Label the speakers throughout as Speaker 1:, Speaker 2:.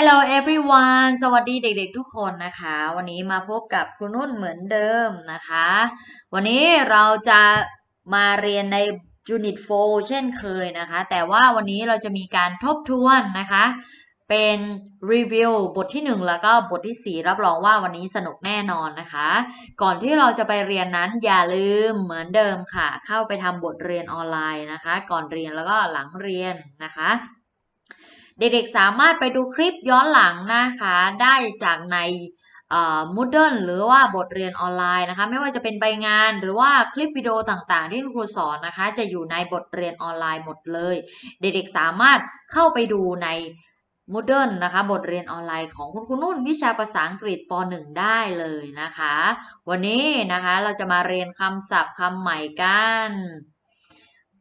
Speaker 1: Hello everyone สวัสดีเด็กๆทุกคนนะคะ วันนี้มาพบกับครูนุ่นเหมือนเดิมนะคะ วันนี้เราจะมาเรียนใน Unit 4 เช่นเคยนะคะ แต่ว่าวันนี้เราจะมีการทบทวนนะคะ เป็นรีวิวบทที่ 1 แล้วก็บทที่ 4 รับรองว่าวันนี้สนุกแน่นอนนะคะ ก่อนที่เราจะไปเรียนนั้นอย่าลืมเหมือนเดิมค่ะ เข้าไปทำบทเรียนออนไลน์นะคะ ก่อนเรียนแล้วก็หลังเรียนนะคะ เด็กๆสามารถไปดูคลิปย้อนหลังนะคะ ได้จากในเอ่อ Moodle หรือว่าบทเรียนออนไลน์นะคะ ไม่ว่าจะเป็นใบงานหรือว่าคลิปวิดีโอต่างๆ ที่คุณครูสอนนะคะ จะอยู่ในบทเรียนออนไลน์หมดเลย เด็กๆสามารถเข้าไปดูใน Moodle นะคะ บทเรียนออนไลน์ของคุณครูนุ่น วิชาภาษาอังกฤษป .1 ได้เลยนะคะ วันนี้นะคะเราจะมาเรียนคำศัพท์คำใหม่กัน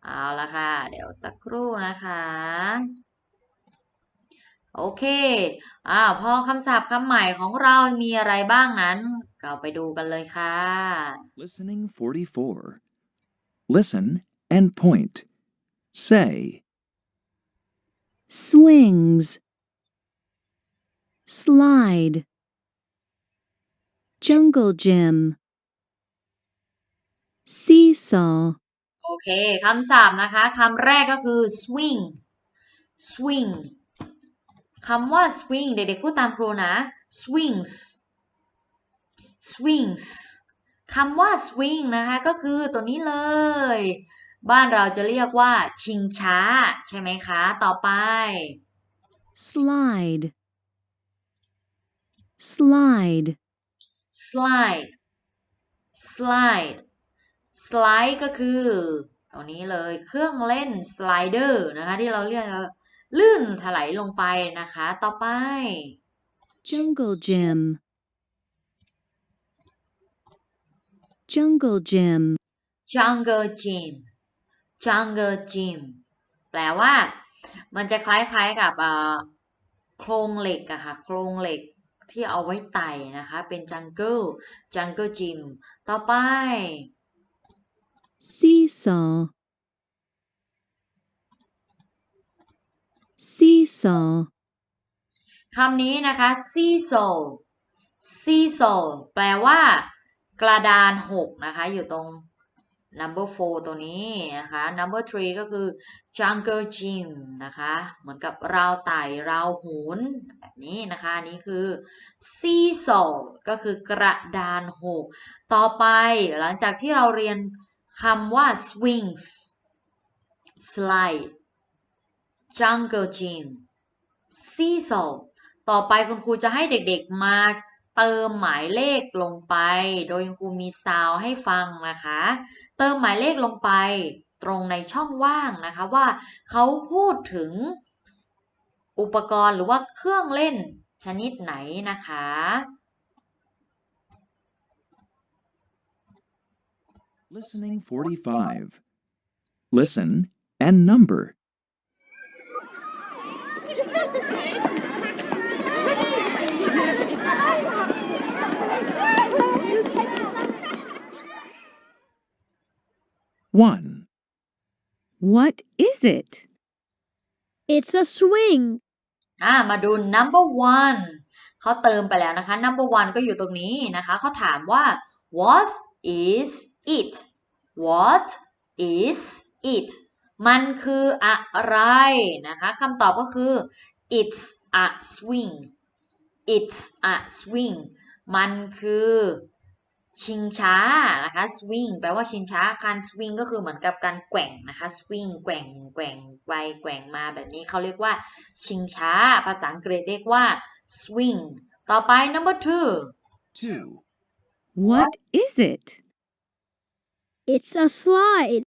Speaker 1: เอาละค่ะ เดี๋ยวสักครู่นะคะ โอเคอ่าพอคำศัพท์คำใหม่ของเรามีอะไรบ้างนั้นก็ไปดูกันเลยค่ะ
Speaker 2: Listening 44. Listen and point. Say,
Speaker 3: swings, slide, jungle gym, seesaw,
Speaker 1: โอเค คำศัพท์นะคะ คำแรกก็คือ swing swing คำว่า swing เด็กๆพูดตามครูนะ swings swings คำว่า swing นะคะ ก็คือตัวนี้เลย บ้านเราจะเรียกว่า ชิงช้า ใช่ไหมคะ ต่อไป
Speaker 3: slide, slide,
Speaker 1: slide slide slide ก็คือ ตัวนี้เลยเครื่องเล่น slider นะคะ ที่เราเรียก ลื่นถลายลงไปนะคะ ต่อไป
Speaker 3: jungle gym, jungle gym,
Speaker 1: jungle gym jungle gym แปลว่า มันจะคล้ายๆกับอ่าโครงเหล็กอะค่ะ โครงเหล็กที่เอาไว้ไต่นะคะ เป็น jungle jungle gym ต่อไป
Speaker 3: seesaw, seesaw,
Speaker 1: คำนี้นะคะ seesaw seesaw แปลว่า กระดานหกนะคะ อยู่ตรง number four ตัวนี้นะคะ number three ก็คือ jungle gym นะคะ เหมือนกับราวไต่ราวหุนแบบนี้นะคะนนี้คือ seesaw ก็คือกระดานหกต่อไปหลังจากที่เราเรียนคำว่า swings slide jungle gym seesaw ต่อไปคุณครูจะให้เด็กๆมาเติมหมายเลขลงไป โดยคุณครูมีซาวให้ฟังนะคะ เติมหมายเลขลงไปตรงในช่องว่างนะคะว่าเขาพูดถึงอุปกรณ์หรือว่าเครื่องเล่นชนิดไหนนะคะ
Speaker 2: Listening 45. Listen and number. One,
Speaker 3: What is it?
Speaker 4: It's a swing.
Speaker 1: อ่ามาดู number one เขาเติมไปแล้วนะคะ number one ก็อยู่ตรงนี้นะคะ เขาถามว่า what is it what is it มันคืออะไรนะคะคำตอบก็คือ it's a swing it's a swing มันคือ ชิงช้านะคะ swing แปลว่าชิงช้าการ swing ก็คือเหมือนกับการแกว่งนะคะ swing แกว่งแกว่งไปแกว่งมาแบบนี้เขาเรียกว่า ชิงช้า ภาษาอังกฤษเรียกว่า swing ต่อไป number two
Speaker 2: two,
Speaker 3: What is it?
Speaker 4: It's a slide.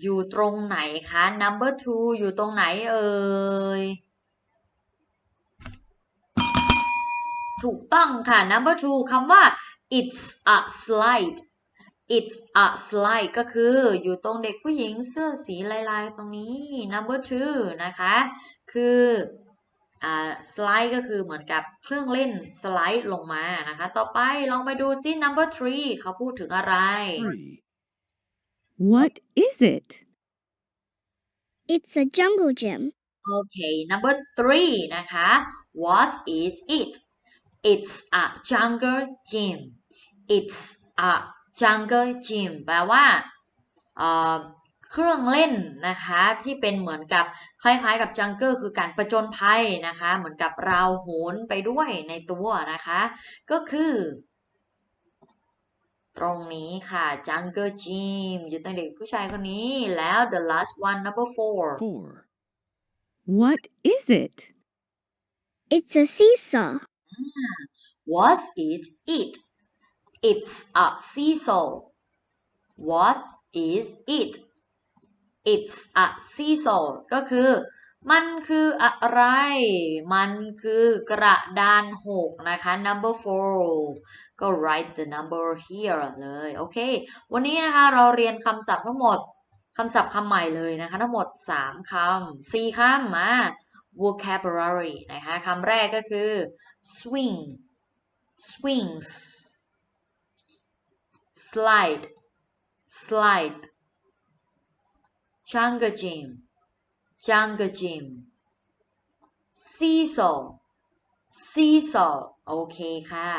Speaker 1: อยู่ตรงไหนคะ number two อยู่ตรงไหนเอ่ย ถูกต้องค่ะ number two คำว่า it's a slide it's a slide ก็คืออยู่ตรงเด็กผู้หญิงเสื้อสีลายๆ ตรงนี้ number two นะคะ คืออ่า slide ก็คือเหมือนกับเครื่องเล่นสไลด์ลงมานะคะ ต่อไปลองไปดูซิ number three เขาพูดถึงอะไร
Speaker 2: three,
Speaker 3: What is it?
Speaker 4: It's a jungle gym.
Speaker 1: โอเค number three นะคะ what is it it's a jungle gym it's a jungle gym แปลว่าเอ่อเครื่องเล่นนะคะที่เป็นเหมือนกับคล้ายๆกับ jungle คือการประจนภัยนะคะเหมือนกับเราโหนไปด้วยในตัวนะคะ ก็คือ ตรงนี้ค่ะ jungle gym อยู่ตั้งเด็กผู้ชายคนนี้แล้ว the last one number four
Speaker 2: Four.
Speaker 3: What is it?
Speaker 4: It's a seesaw.
Speaker 1: What is it? It's a seesaw. What is it? It's a seesaw ก็คือ มันคืออะไร มันคือกระดานหกนะคะ number four ก็ write the number here เลย โอเค วันนี้นะคะเราเรียนคำศัพท์ทั้งหมดคำศัพท์คำใหม่เลยนะคะ ทั้งหมด 3 คำ 4 คำมา vocabulary นะคะคำแรกก็คือ swing swings slide slide jungle gym jungle gym seesaw seesaw โอเคค่ะ